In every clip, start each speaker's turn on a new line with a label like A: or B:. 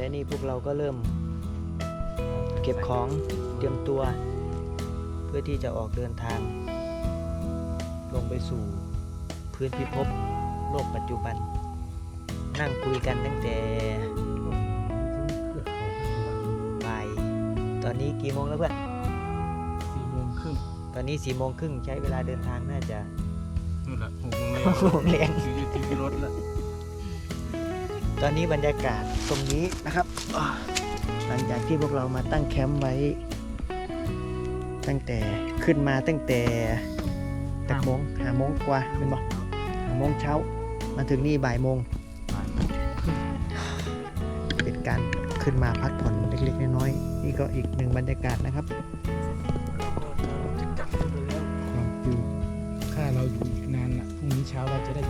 A: และนี่พวกเราก็เริ่มเก็บของเตรียมตัว เพื่อที่จะออกเดินทาง ลงไปสู่พื้นพิภพโลกปัจจุบัน นั่งคุยกันตั้งแต่บ่ายตอนนี้กี่โมงแล้วเพื่อน
B: สี่โมงครึ่ง
A: ตอนนี้สี่โมงครึ่งใช้เวลาเดินทางน่าจะ
B: นู่นแหละหกโมงเลย
A: หกโมงแรง
B: อยู่ที่ที่รถแล้ว
A: ตอนนี้บรรยากาศตรงนี้นะครับอ่าหลังจากที่พวกเรามาตั้งแคมป์ไว้ ตั้งแต่ขึ้นมาตั้งแต่ตักโมงหาโมงกว่าเป็นบอกหาโมงเช้า มาถึงนี่บ่ายโมง เป็นการขึ้นมาพักผ่อนเล็กๆน้อยๆนี่ก็อีกหนึ่งบรรยากาศนะครับอยู่
B: ถ้าเราอยู่อีกนานอะพรุ่งนี้เช้าเราจะได้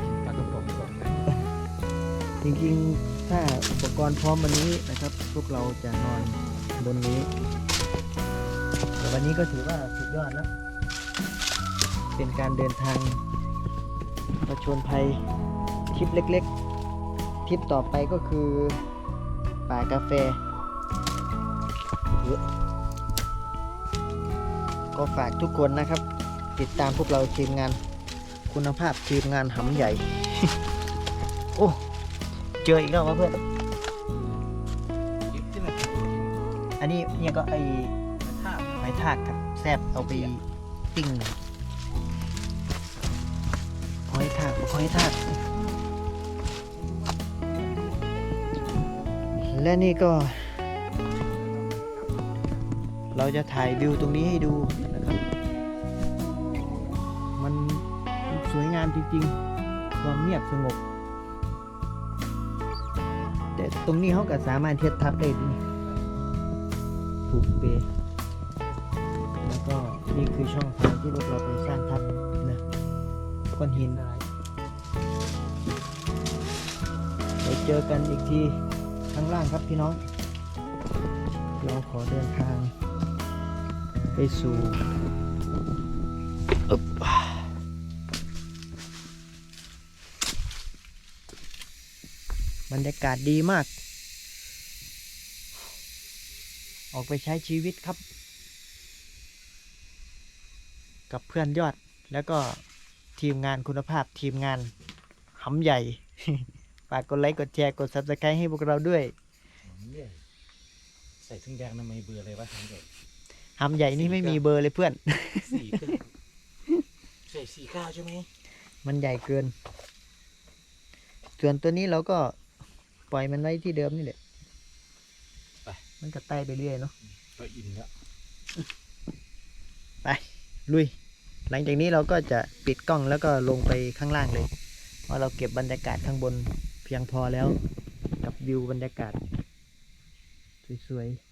A: จริงๆ ถ้าอุปกรณ์พร้อมวันนี้นะครับ พวกเราจะนอนบนนี้ แต่วันนี้ก็ถือว่าสุดยอดแล้ว เป็นการเดินทางประชนภัยทริปเล็กๆทริปต่อไปก็คือป่ากาแฟก็ฝากทุกคนนะครับ ติดตามพวกเราทีมงาน คุณภาพทีมงานหำใหญ่ โอ้ เจออีกแล้ววะเพื่อน
B: ที่ไหน
A: อันนี้เนี่ยก็ไอ
B: ถ้า
A: ไม้ทากครับแซบเอาไปปิ้งหอยทากหอยทาก และนี่ก็ เราจะถ่ายวิวตรงนี้ให้ดูนะครับ มันสวยงามจริงๆ ความเงียบสงบ แต่ตรงนี้เขาก็สามารถเทียบทับได้ดีผูกเปแล้วก็นี่คือช่องทางที่พวกเราไปสร้างทับนะก้อนหินไรไปเจอกันอีกทีข้างล่างครับพี่น้อง เราขอเดินทางไปสู่ บบรรยากาศดีมาก ออกไปใช้ชีวิตครับ กับเพื่อนยอดแล้วก็ทีมงานคุณภาพทีมงานหำใหญ่ ฝากกดไลค์ กดแชร์ กด subscribe ให้พวกเราด้วย
B: ใส่ถุงแดงทำไมเบื่อเลยวะทั้งเด็ก
A: หำใหญ่นี่ไม่มีเบอร์เลยเพื่อน
B: สี่เก้าใส่สี่เก้าใช่ไหม
A: มันใหญ่เกิน ส่วนตัวนี้เราก็ ปล่อยมันไว้ที่เดิมนี่แหละมันก็ไต่ไปเรื่อยเนาะ
B: ก็อิ่มแล้ว
A: ลุย หลังจากนี้เราก็จะปิดกล้องแล้วก็ลงไปข้างล่างเลยเพราะเราเก็บบรรยากาศข้างบนเพียงพอแล้ว กับวิวบรรยากาศ สวยๆ